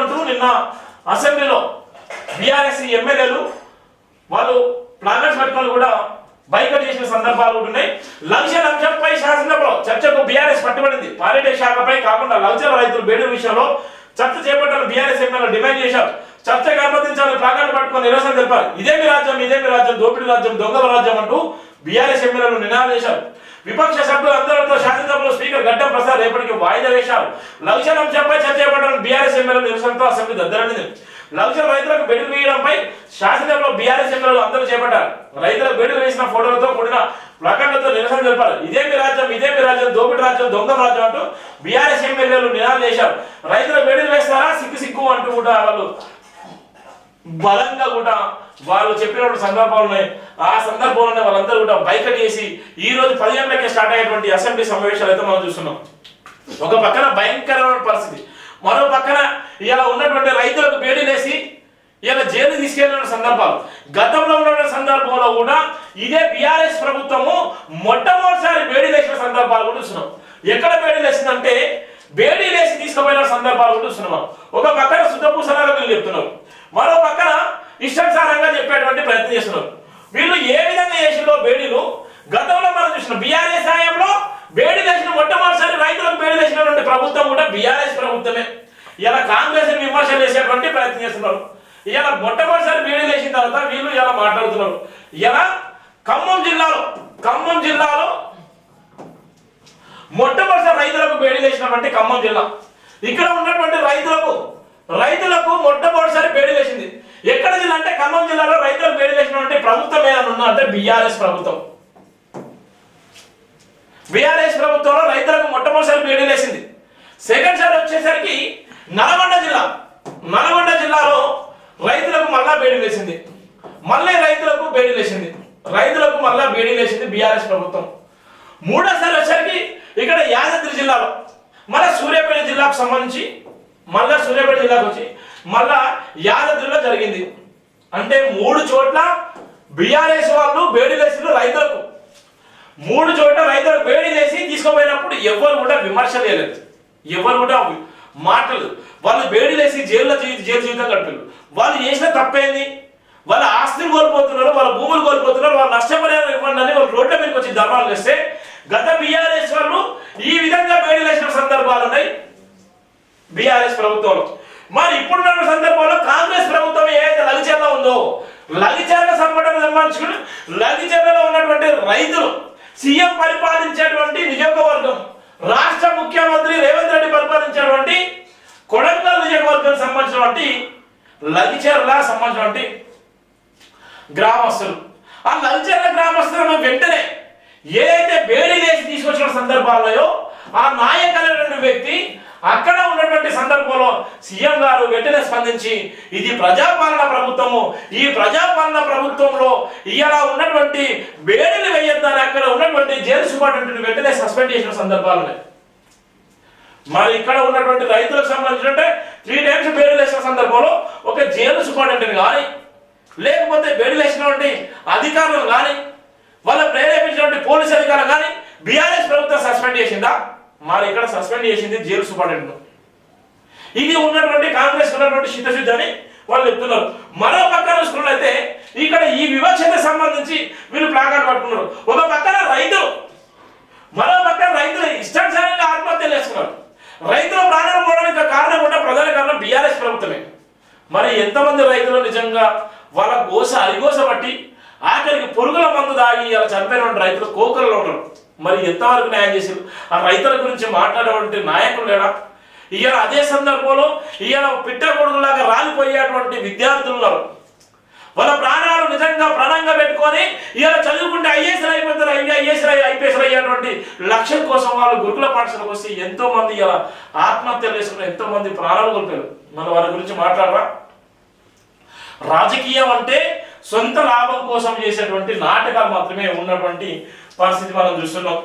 అంటూ నిన్న అసెంబ్లీలో బీఆర్ఎస్ ఎమ్మెల్యేలు వాళ్ళు ప్లాగర్స్ పెట్టుకొని కూడా బైకట్ చేసిన సందర్భాలు ఉన్నాయి లక్షల అంశంపై శాసనసభలో చర్చకు బీఆర్ఎస్ పట్టుబడింది. పారిటే శాఖపై కాకుండా లక్షల రైతులు బేడు విషయంలో చర్చ చేపట్టాలని బీఆర్ఎస్ ఎమ్మెల్యే డిమాండ్ చేశారు. చర్చకు అనుమతించాలని ప్లాకార్డు పట్టుకొని నిరసన తెలిపారు. ఇదేమి రాజ్యం ఇదేమి రాజ్యం దోపిడీ రాజ్యం దొంగల రాజ్యం అంటూ బీఆర్ఎస్ ఎమ్మెల్యేలు నినాదాలు చేశారు. విపక్ష సభ్యులు అందరితో శాసనసభలో స్పీకర్ గడ్డం ప్రసాద్ రేపటికి వాయిదా వేశారు. లక్ష్యం అంశంపై చర్చ చేపట్టాలని బీఆర్ఎస్ ఎమ్మెల్యేలు నిరసనతో అసెంబ్లీ దద్దరడింది లక్షల రైతులకు బెడులు వేయడంపై శాసనసభలో బీఆర్ఎస్ ఎమ్మెల్యేలు అందరూ చేపట్టారు. రైతులకు బెడులు వేసిన ఫోటోలతో కూడిన ప్లకార్డులతో నిరసన తెలిపారు. ఇదేమి రాజ్యం ఇదేమి రాజ్యం దోపిడి రాజ్యం దొంగ రాజ్యం అంటూ బీఆర్ఎస్ ఎమ్మెల్యేలు నినాదాలు చేశారు. రైతులకు బెడులు వేస్తారా? సిగ్గు సిగ్గు అంటూ కూడా వాళ్ళు బలంగా కూడా వాళ్ళు చెప్పినటువంటి సందర్భాలు ఉన్నాయి. ఆ సందర్భంలోనే వాళ్ళందరూ కూడా బైకట్ చేసి ఈ రోజు పది గంటలకే స్టార్ట్ అయ్యేటువంటి అసెంబ్లీ సమావేశాలు అయితే మనం చూస్తున్నాం. ఒక పక్కన భయంకరమైన పరిస్థితి ఇలా ఉన్నటువంటి రైతులకు వేసి ఇలా జైలు తీసుకెళ్ళిన సందర్భాలు. గతంలో ఉన్న సందర్భంలో కూడా ఇదే బీఆర్ఎస్ ప్రభుత్వము మొట్టమొదటిసారి వేడి లేచిన సందర్భాలు కూడా చూస్తున్నాం. ఎక్కడ వేడి లేసిందంటే వేడి లేసి తీసుకుపోయిన సందర్భాలు కూడా చూసినాం ఒక పక్కన శుద్ధపూసలాగా చెప్తున్నాం మరో పక్కన ఇష్టానుసారంగా చెప్పేటువంటి ప్రయత్నం చేస్తున్నారు. వీళ్ళు ఏ విధంగా చేసిందో బేడీలు? గతంలో మనం చూసిన బీఆర్ఎస్ హయాంలో బేడీ లేచిన మొట్టమొదటిసారి రైతులకు బేడీ లేచినటువంటి ప్రభుత్వం కూడా బీఆర్ఎస్ ప్రభుత్వమే. ఇలా కాంగ్రెస్ విమర్శలు చేసేటువంటి ప్రయత్నం చేస్తున్నారు. ఇలా మొట్టమొదటిసారి వీడియో చేసిన తర్వాత వీళ్ళు ఇలా మాట్లాడుతున్నారు. ఇలా ఖమ్మం జిల్లాలో ఖమ్మం జిల్లాలో మొట్టమొదటిసారి రైతులకు బేడీ చేసినటువంటి ఖమ్మం జిల్లా. ఇక్కడ ఉన్నటువంటి రైతులకు రైతులకు మొట్టమొదటిసారి బేడీ చేసింది ఎక్కడ జిల్లా అంటే ఖమ్మం జిల్లాలో రైతులకు బేడీ చేసినటువంటి ప్రభుత్వం ఏదైనా ఉందా అంటే బీఆర్ఎస్ ప్రభుత్వం. బీఆర్ఎస్ ప్రభుత్వంలో రైతులకు మొట్టమొదటిసారి బేడీ చేసింది సెకండ్ సారి వచ్చేసరికి నల్గొండ జిల్లా. నల్గొండ జిల్లాలో రైతులకు మళ్ళా బేడి వేసింది మళ్ళీ రైతులకు బేడి వేసింది రైతులకు మళ్ళా బేడి వేసింది బీఆర్ఎస్ ప్రభుత్వం. మూడోసారి వచ్చరికి ఇక్కడ యాదాద్రి జిల్లాలో మళ్ళీ సూర్యాపేట జిల్లాకు సంబంధించి మళ్ళా సూర్యాపేట జిల్లాకు వచ్చి మళ్ళా యాదాద్రిలో జరిగింది. అంటే మూడు చోట్ల బీఆర్ఎస్ వాళ్ళు బేడీలేసిన రైతులకు. మూడు చోట్ల రైతులకు చేసి తీసుకుపోయినప్పుడు ఎవరు కూడా విమర్శ లేదు ఎవరు కూడా మాటలు. వాళ్ళు వేడిలేసి జైల్లో జీ- జైలు జీవితం గడిపారు వాళ్ళు చేసిన తప్పేంది? వాళ్ళ ఆస్తిని కోల్పోతున్నారు వాళ్ళ భూములు కోల్పోతున్నారు వాళ్ళు నష్టపరిహారం ఇవ్వండి అని వాళ్ళు రోడ్ల మీదకి వచ్చి ధర్నాలు చేస్తే గత బీఆర్ఎస్ వాళ్ళు ఈ విధంగా వేడిలేసిన సందర్భాలు ఉన్నాయి. బీఆర్ఎస్ ప్రభుత్వంలో. మరి ఇప్పుడున్న సందర్భంలో కాంగ్రెస్ ప్రభుత్వం ఏదైతే లగిచర్ల ఉందో లగిచర్ల సంఘటన నిర్మించుకుని లగిచర్లలో ఉన్నటువంటి రైతులు సీఎం పరిపాలించేటువంటి నియోజకవర్గం. రాష్ట్ర ముఖ్యమంత్రి రేవంత్ రెడ్డి పరిపాలించేటువంటి కొడంగల్ నియోజకవర్గం సంబంధించినటువంటి లగిచర్ల సంబంధించినటువంటి గ్రామస్తులు. ఆ లల్చర్ల గ్రామస్తులను వెంటనే ఏదైతే బేడీ వేసి తీసుకొచ్చిన సందర్భాల్లో ఆ నాయకులైనటువంటి వ్యక్తి అక్కడ ఉన్నటువంటి సందర్భంలో సీఎం గారు వెంటనే స్పందించి ఇది ప్రజాపాలన ప్రభుత్వము. ఈ ప్రజాపాలన ప్రభుత్వంలో ఇలా ఉన్నటువంటి వేడిని వేయొద్దని అక్కడ ఉన్నటువంటి జైలు సూపరింటెండెంట్ వెంటనే సస్పెండ్ చేసిన సందర్భాలు మరి ఇక్కడ ఉన్నటువంటి రైతులకు సంబంధించినట్టే త్రీ టైమ్స్ బేడీలు వేసిన సందర్భంలో ఒక జైలు సూపరింటెండెంట్ కానీ లేకపోతే బేడీలు వేసినటువంటి అధికారులు కానీ వాళ్ళ ప్రేరేపించినటువంటి పోలీస్ అధికారులు కానీ బీఆర్ఎస్ ప్రభుత్వం సస్పెండ్ చేసిందా? మరి ఇక్కడ సస్పెండ్ చేసింది జైలు సూపరింటెండెంట్ ఇది ఉన్నటువంటి కాంగ్రెస్ ఉన్నటువంటి చిత్తశుద్ధి అని వాళ్ళు చెప్తున్నారు. మరో పక్కన చూసుకున్నట్లయితే ఇక్కడ ఈ వివక్షత సంబంధించి వీళ్ళు ప్లాకార్డు పట్టుకున్నారు. ఒక పక్కన రైతులు మరో పక్కన రైతులు ఇష్టానుసారంగా ఆత్మహత్యలు చేసుకున్నారు. రైతుల ప్రాణాలు పోవడానికి కారణం కూడా ప్రధాన కారణం బీఆర్ఎస్ ప్రభుత్వమే. మరి ఎంతమంది రైతులు నిజంగా వాళ్ళ గోస అరిగోస బట్టి ఆఖరికి పురుగుల మందు దాగి ఇలా చనిపోయిన రైతులు కోకలలో ఉన్నారు. మరి ఎంతవరకు న్యాయం చేశారు? ఆ రైతుల గురించి మాట్లాడేటువంటి నాయకులు లేడా? ఇవాళ అదే సందర్భంలో ఇవాళ పిట్ట కొడుకులాగా రాలిపోయేటువంటి విద్యార్థులు ఉన్నారు. వాళ్ళ ప్రాణాలు నిజంగా ప్రాణంగా పెట్టుకొని ఇవాళ చదువుకుంటే ఐఏఎస్ అయిపోతారు ఐఏఎస్ ఐపీఎస్ అయ్యేటువంటి లక్ష్యం కోసం వాళ్ళు గురుకుల పాఠశాలకు వస్తే ఎంతో మంది ఇలా ఆత్మహత్యలు చేసుకుని ఎంతో మంది ప్రాణాలు కోల్పోయారు. మన వాళ్ళ గురించి మాట్లాడరా? రాజకీయం అంటే సొంత లాభం కోసం చేసేటువంటి నాటకాలు మాత్రమే ఉన్నటువంటి పరిస్థితి మనం చూస్తున్నాం.